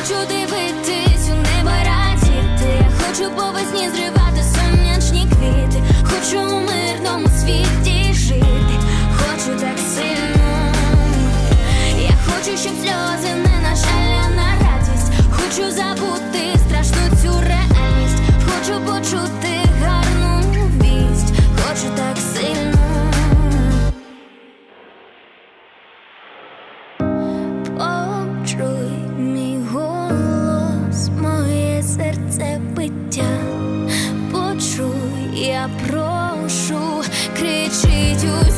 хочу дивитись у небо радіти. Хочу по весні зривати сонячні квіти. Хочу у мирному світі жити. Хочу так сильно. Я хочу, щоб сльози мій голос, моє серце биття, почуй, я прошу, кричить у.